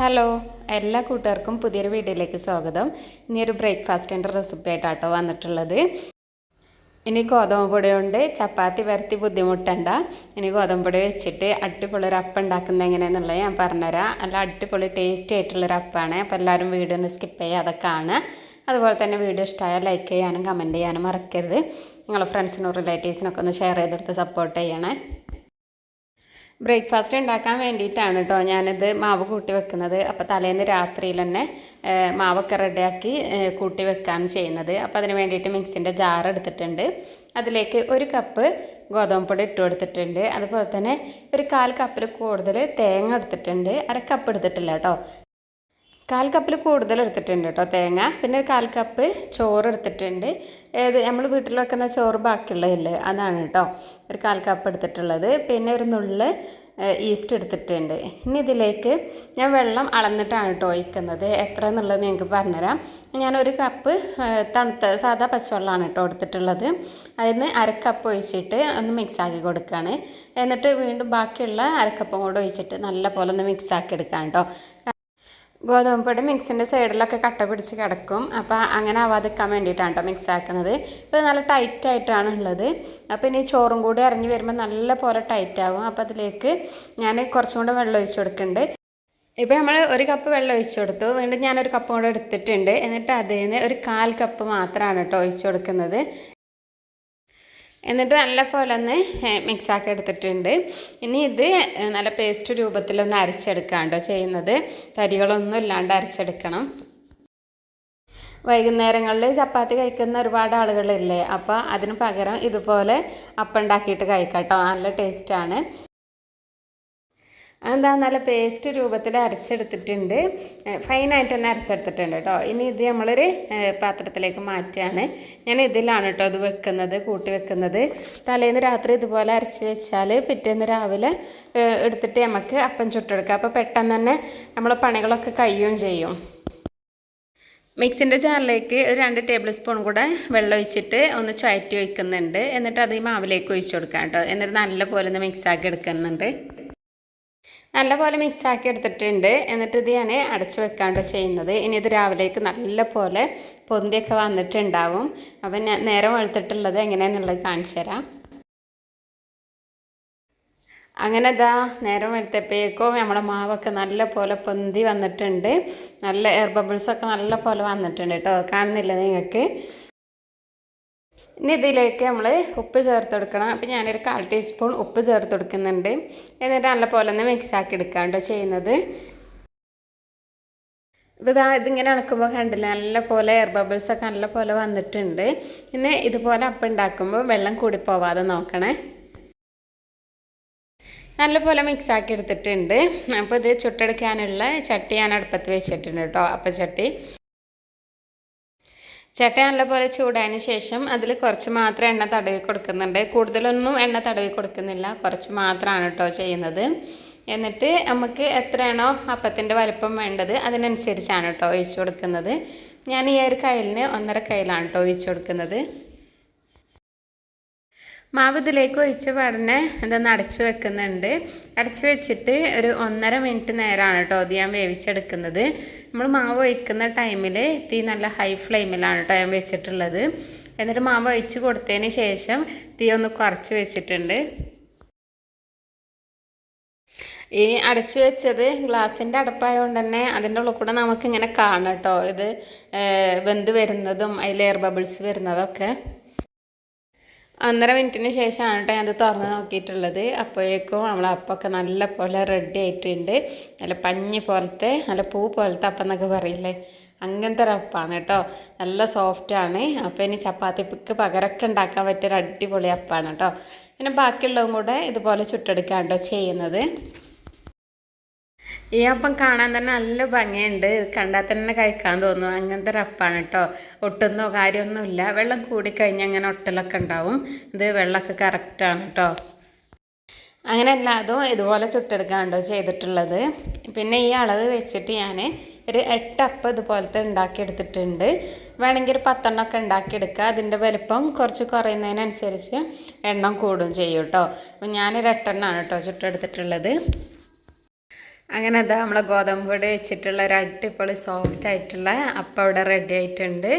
Hello എല്ലാ കൂട്ടുകാർക്കും പുതിയൊരു വീഡിയോയിലേക്ക് സ്വാഗതം. ഇനി ഒരു ബ്രേക്ക്ഫാസ്റ്റിന്റെ റെസിപ്പി ആയിട്ടാട്ടോ വന്നിട്ടുള്ളത്. ഇനി ഗോതമ്പ് പൊടി കൊണ്ട് ചപ്പാത്തി വരത്തി ബുദ്ധിമുട്ടണ്ട. ഇനി ഗോതമ്പ് പൊടി വെച്ചിട്ട് അടിപൊളി ഒരു അപ്പം ഉണ്ടാക്കുന്നത് എങ്ങനെയാണെന്നുള്ളത് ഞാൻ പറഞ്ഞുതരാം. അല്ല അടിപൊളി ടേസ്റ്റി ആയിട്ടുള്ളൊരു അപ്പാണ്. അപ്പോൾ എല്ലാവരും വീഡിയോ ഒന്ന് സ്കിപ്പ് ചെയ്യാതെ കാണുക അതുപോലെ തന്നെ വീഡിയോ ഇഷ്ടമായാൽ ലൈക്ക് ചെയ്യാനും കമന്റ് ചെയ്യാനും മറക്കരുത്. നിങ്ങളുടെ ഫ്രണ്ട്സിനും റിലേറ്റീവ്സിനൊക്കെ ഒന്ന് ഷെയർ ചെയ്തെടുത്ത് സപ്പോർട്ട് ചെയ്യണേ. ബ്രേക്ക്ഫാസ്റ്റ് ഉണ്ടാക്കാൻ വേണ്ടിയിട്ടാണ് കേട്ടോ ഞാനിത് മാവ് കൂട്ടി വെക്കുന്നത്. അപ്പോൾ തലേന്ന് രാത്രിയിൽ തന്നെ മാവൊക്കെ റെഡിയാക്കി കൂട്ടി വെക്കാണ് ചെയ്യുന്നത്. അപ്പോൾ അതിന് വേണ്ടിയിട്ട് മിക്സിന്റെ ജാർ എടുത്തിട്ടുണ്ട്. അതിലേക്ക് ഒരു കപ്പ് ഗോതമ്പ് പൊടി ഇട്ട് കൊടുത്തിട്ടുണ്ട്. അതുപോലെ തന്നെ ഒരു കാൽ കപ്പിൽ കൂടുതൽ തേങ്ങ എടുത്തിട്ടുണ്ട്. അര കപ്പ് എടുത്തിട്ടില്ല കേട്ടോ. കാൽ കപ്പിൽ കൂടുതൽ എടുത്തിട്ടുണ്ട് കേട്ടോ തേങ്ങ. പിന്നെ ഒരു കാൽ കപ്പ് ചോറ് എടുത്തിട്ടുണ്ട് ഏത് നമ്മൾ വീട്ടിൽ വെക്കുന്ന ചോറ് ബാക്കിയുള്ളതില്ലേ? അതാണ് കേട്ടോ ഒരു കാൽ കപ്പ് എടുത്തിട്ടുള്ളത്. പിന്നെ ഒരു നുള്ള് ഈസ്റ്റ് എടുത്തിട്ടുണ്ട്. ഇനി ഇതിലേക്ക് ഞാൻ വെള്ളം അളന്നിട്ടാണ് കേട്ടോ ഒഴിക്കുന്നത്. എത്ര എന്നുള്ളത് നിങ്ങൾക്ക് പറഞ്ഞുതരാം. ഞാനൊരു കപ്പ് തണുത്ത സാധാ പച്ചവെള്ളമാണ് കേട്ടോ എടുത്തിട്ടുള്ളത്. അതിന് അരക്കപ്പ് ഒഴിച്ചിട്ട് ഒന്ന് മിക്സാക്കി കൊടുക്കുകയാണ് എന്നിട്ട് വീണ്ടും ബാക്കിയുള്ള അരക്കപ്പും കൂടെ ഒഴിച്ചിട്ട് നല്ല പോലെ ഒന്ന് മിക്സാക്കി എടുക്കാം കേട്ടോ. ഗോതമ്പ് പൊടി മിക്സിന്റെ സൈഡിലൊക്കെ കട്ട പിടിച്ച് കിടക്കും. അപ്പോൾ അങ്ങനെ ആവാതിരിക്കാൻ വേണ്ടിയിട്ടാണ് കേട്ടോ മിക്സ് ആക്കുന്നത് ഇത് നല്ല ടൈറ്റ് ആയിട്ടാണ് ഉള്ളത്. അപ്പോൾ ഇനി ചോറും കൂടി അരിഞ്ഞ് വരുമ്പോൾ നല്ല പോലെ ടൈറ്റ് ആവും. അപ്പോൾ അതിലേക്ക് ഞാൻ കുറച്ചും കൂടെ വെള്ളം ഒഴിച്ച് കൊടുക്കുന്നുണ്ട്. ഇപ്പോൾ നമ്മൾ ഒരു കപ്പ് വെള്ളം ഒഴിച്ചു കൊടുത്തു. വീണ്ടും ഞാനൊരു കപ്പ് കൂടെ എടുത്തിട്ടുണ്ട്. എന്നിട്ട് അതിൽ നിന്ന് ഒരു കാൽ കപ്പ് മാത്രമാണ് കേട്ടോ ഒഴിച്ചു കൊടുക്കുന്നത്. എന്നിട്ട് നല്ല പോലെ ഒന്ന് മിക്സാക്കി എടുത്തിട്ടുണ്ട്. ഇനി ഇത് നല്ല പേസ്റ്റ് രൂപത്തിലൊന്ന് അരച്ചെടുക്കാം കേട്ടോ ചെയ്യുന്നത്. തരികളൊന്നും ഇല്ലാണ്ട് അരച്ചെടുക്കണം. വൈകുന്നേരങ്ങളിൽ ചപ്പാത്തി കഴിക്കുന്ന ഒരുപാട് ആളുകളില്ലേ അപ്പോൾ അതിന് പകരം ഇതുപോലെ അപ്പം ഉണ്ടാക്കിയിട്ട് കഴിക്കാം കേട്ടോ നല്ല ടേസ്റ്റാണ് എന്താ നല്ല പേസ്റ്റ് രൂപത്തിൽ അരച്ചെടുത്തിട്ടുണ്ട്. ഫൈനായിട്ട് തന്നെ അരച്ചെടുത്തിട്ടുണ്ട് കേട്ടോ. ഇനി ഇത് നമ്മളൊരു പാത്രത്തിലേക്ക് മാറ്റുകയാണ്. ഞാൻ ഇതിലാണ് കേട്ടോ ഇത് വെക്കുന്നത് കൂട്ടി വെക്കുന്നത്. തലേന്ന് രാത്രി ഇതുപോലെ അരച്ച് വെച്ചാൽ പിറ്റേന്ന് രാവിലെ എടുത്തിട്ട് നമുക്ക് അപ്പം ചുട്ടെടുക്കാം. അപ്പോൾ പെട്ടെന്ന് തന്നെ നമ്മളെ പണികളൊക്കെ കഴിയുകയും ചെയ്യും. മിക്സിന്റെ ജാറിലേക്ക് ഒരു രണ്ട് ടേബിൾ സ്പൂൺ കൂടെ വെള്ളം ഒഴിച്ചിട്ട് ഒന്ന് ചുഴറ്റി വയ്ക്കുന്നുണ്ട് എന്നിട്ട് അത് ഈ മാവിലേക്ക് ഒഴിച്ചു കൊടുക്കാം കേട്ടോ. എന്നിട്ട് നല്ലപോലെ ഒന്ന് മിക്സാക്കി എടുക്കുന്നുണ്ട്. നല്ലപോലെ മിക്സ് ആക്കി എടുത്തിട്ടുണ്ട്. എന്നിട്ട് ഇത് ഞാൻ അടച്ച് വെക്കാണ്ട് ചെയ്യുന്നത്. ഇനി ഇത് രാവിലേക്ക് നല്ലപോലെ പൊന്തിയൊക്കെ വന്നിട്ടുണ്ടാവും. അപ്പം ഞാൻ നേരം വെളുത്തിട്ടുള്ളത് എങ്ങനെയാണെന്നുള്ളത് കാണിച്ചു തരാം. അങ്ങനെ ഇതാ നേരം വെളുത്തപ്പോഴേക്കും നമ്മുടെ മാവൊക്കെ നല്ല പോലെ പൊന്തി വന്നിട്ടുണ്ട്. നല്ല എയർ ബബിൾസൊക്കെ നല്ല പോലെ വന്നിട്ടുണ്ട് കേട്ടോ. കാണുന്നില്ല നിങ്ങൾക്ക്? ഇനി ഇതിലേക്ക് നമ്മൾ ഉപ്പ് ചേർത്ത് കൊടുക്കണം അപ്പം ഞാനൊരു കാൽ ടീസ്പൂൺ ഉപ്പ് ചേർത്ത് കൊടുക്കുന്നുണ്ട് എന്നിട്ട് നല്ലപോലെ ഒന്ന് മിക്സ് ആക്കി എടുക്കാണ്ടോ ചെയ്യുന്നത്. ഇതാ ഇതിങ്ങനെ ഇളക്കുമ്പോൾ കണ്ടില്ല നല്ല പോലെ എയർ ബബിൾസ് ഒക്കെ നല്ല പോലെ വന്നിട്ടുണ്ട്. പിന്നെ ഇതുപോലെ അപ്പം ഉണ്ടാക്കുമ്പോൾ വെള്ളം കൂടി പോവാതെ നോക്കണേ. നല്ലപോലെ മിക്സ് ആക്കി എടുത്തിട്ടുണ്ട്. അപ്പോൾ ഇത് ചുട്ടെടുക്കാനുള്ള ചട്ടി ഞാൻ അടുപ്പത്ത് വെച്ചിട്ടുണ്ട് കേട്ടോ അപ്പച്ചട്ടി. ചട്ടി നല്ലപോലെ ചൂടായതിന് ശേഷം അതിൽ കുറച്ച് മാത്രം എണ്ണ തടവി കൊടുക്കുന്നുണ്ട്. കൂടുതലൊന്നും എണ്ണ തടവി കൊടുക്കുന്നില്ല. കുറച്ച് മാത്രമാണ് കേട്ടോ ചെയ്യുന്നത്. എന്നിട്ട് നമുക്ക് എത്രയാണോ അപ്പത്തിന്റെ വലിപ്പം വേണ്ടത് അതിനനുസരിച്ചാണ് കേട്ടോ ഒഴിച്ചു കൊടുക്കുന്നത്. ഞാൻ ഈ ഒരു കയ്യിലിന് ഒന്നര കയ്യിലാണ് കേട്ടോ ഒഴിച്ചു കൊടുക്കുന്നത്. മാവ് ഇതിലേക്ക് ഒഴിച്ച പാടനെ ഇതൊന്ന് അടച്ച് വെക്കുന്നുണ്ട്. അടച്ച് വെച്ചിട്ട് ഒരു ഒന്നര മിനിറ്റ് നേരമാണ് കേട്ടോ അത് ഞാൻ വേവിച്ചെടുക്കുന്നത്. നമ്മൾ മാവ് ഒഴിക്കുന്ന ടൈമിൽ തീ നല്ല ഹൈ ഫ്ലെയിമിലാണ് കേട്ടോ ഞാൻ വെച്ചിട്ടുള്ളത്. എന്നിട്ട് മാവ് ഒഴിച്ച് കൊടുത്തതിന് ശേഷം തീ ഒന്ന് കുറച്ച് വെച്ചിട്ടുണ്ട്. ഈ അടച്ചു വെച്ചത് ഗ്ലാസിന്റെ അടപ്പായതുകൊണ്ട് തന്നെ അതിന്റെ ഉള്ളിൽ കൂടെ നമുക്കിങ്ങനെ കാണാം കേട്ടോ ഇത് വെന്ത് വരുന്നതും അതിൽ എയർ ബബിൾസ് വരുന്നതൊക്കെ. ഒന്നര മിനിറ്റിന് ശേഷമാണ് കേട്ടോ ഞാനത് തുറന്ന് നോക്കിയിട്ടുള്ളത്. അപ്പോഴേക്കും നമ്മളെ അപ്പമൊക്കെ നല്ല പോലെ റെഡി ആയിട്ടുണ്ട്. നല്ല പഞ്ഞി പോലത്തെ നല്ല പൂ പോലത്തെ അപ്പം എന്നൊക്കെ പറയില്ലേ? അങ്ങനത്തെ ഒരു അപ്പാണ് കേട്ടോ. നല്ല സോഫ്റ്റാണ് അപ്പോൾ ഇനി ചപ്പാത്തി പിക്ക് പകരമൊക്കെ ഉണ്ടാക്കാൻ പറ്റിയൊരു അടിപൊളി അപ്പമാണ് കേട്ടോ. പിന്നെ ബാക്കിയുള്ളതും കൂടെ ഇതുപോലെ ചുട്ടെടുക്കുകയാണ് കേട്ടോ ചെയ്യുന്നത്. ഈ അപ്പം കാണാൻ തന്നെ നല്ല ഭംഗിയുണ്ട്. കണ്ടാൽ തന്നെ കഴിക്കാൻ തോന്നും. അങ്ങനത്തെ ഒരു അപ്പാണ് കേട്ടോ. ഒട്ടുന്നോ കാര്യമൊന്നുമില്ല വെള്ളം കൂടിക്കഴിഞ്ഞാൽ അങ്ങനെ ഒട്ടലൊക്കെ ഉണ്ടാവും. ഇത് വെള്ളമൊക്കെ കറക്റ്റാണ് കേട്ടോ. അങ്ങനെ എല്ലാതും ഇതുപോലെ ചുട്ടെടുക്കാണ്ടോ ചെയ്തിട്ടുള്ളത്. പിന്നെ ഈ അളവ് വെച്ചിട്ട് ഞാൻ ഒരു എട്ടപ്പ് ഇതുപോലത്തെ ഉണ്ടാക്കിയെടുത്തിട്ടുണ്ട്. വേണമെങ്കിൽ ഒരു പത്തെണ്ണമൊക്കെ ഉണ്ടാക്കിയെടുക്കുക. അതിന്റെ വലുപ്പം കുറച്ച് കുറയുന്നതിനനുസരിച്ച് എണ്ണം കൂടും ചെയ്യും കേട്ടോ. അപ്പം ഞാനൊരു എട്ടെണ്ണമാണ് കേട്ടോ ചുട്ടെടുത്തിട്ടുള്ളത്. അങ്ങനെ അതാ നമ്മളെ ഗോതമ്പ് പൊടി വെച്ചിട്ടുള്ള ഒരു അടിപൊളി സോഫ്റ്റ് ആയിട്ടുള്ള അപ്പം അവിടെ റെഡി ആയിട്ടുണ്ട്.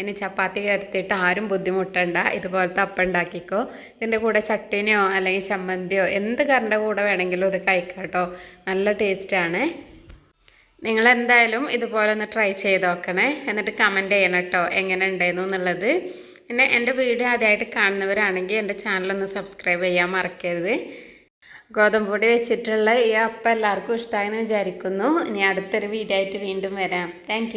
ഇനി ചപ്പാത്തി കരുത്തിയിട്ട് ആരും ബുദ്ധിമുട്ടണ്ട. ഇതുപോലത്തെ അപ്പം ഉണ്ടാക്കിക്കോ. ഇതിന്റെ കൂടെ ചട്ടിനിയോ അല്ലെങ്കിൽ ചമ്മന്തിയോ എന്ത് കറിന്റെ കൂടെ വേണമെങ്കിലും ഇത് കഴിക്കാം കേട്ടോ. നല്ല ടേസ്റ്റാണ് നിങ്ങളെന്തായാലും ഇതുപോലെ ഒന്ന് ട്രൈ ചെയ്ത് നോക്കണേ. എന്നിട്ട് കമന്റ് ചെയ്യണം കേട്ടോ. എങ്ങനെ ഉണ്ടായിരുന്നു എന്നുള്ളത്. പിന്നെ എന്റെ വീഡിയോ ആദ്യമായിട്ട് കാണുന്നവരാണെങ്കിൽ എന്റെ ചാനലൊന്ന് സബ്സ്ക്രൈബ് ചെയ്യാൻ മറക്കരുത്. ഗോതമ്പ് പൊടി വെച്ചിട്ടുള്ള ഈ അപ്പം എല്ലാവർക്കും ഇഷ്ടമായെന്ന് വിചാരിക്കുന്നു. ഇനി അടുത്തൊരു വീഡിയോ ആയിട്ട് വീണ്ടും വരാം. താങ്ക്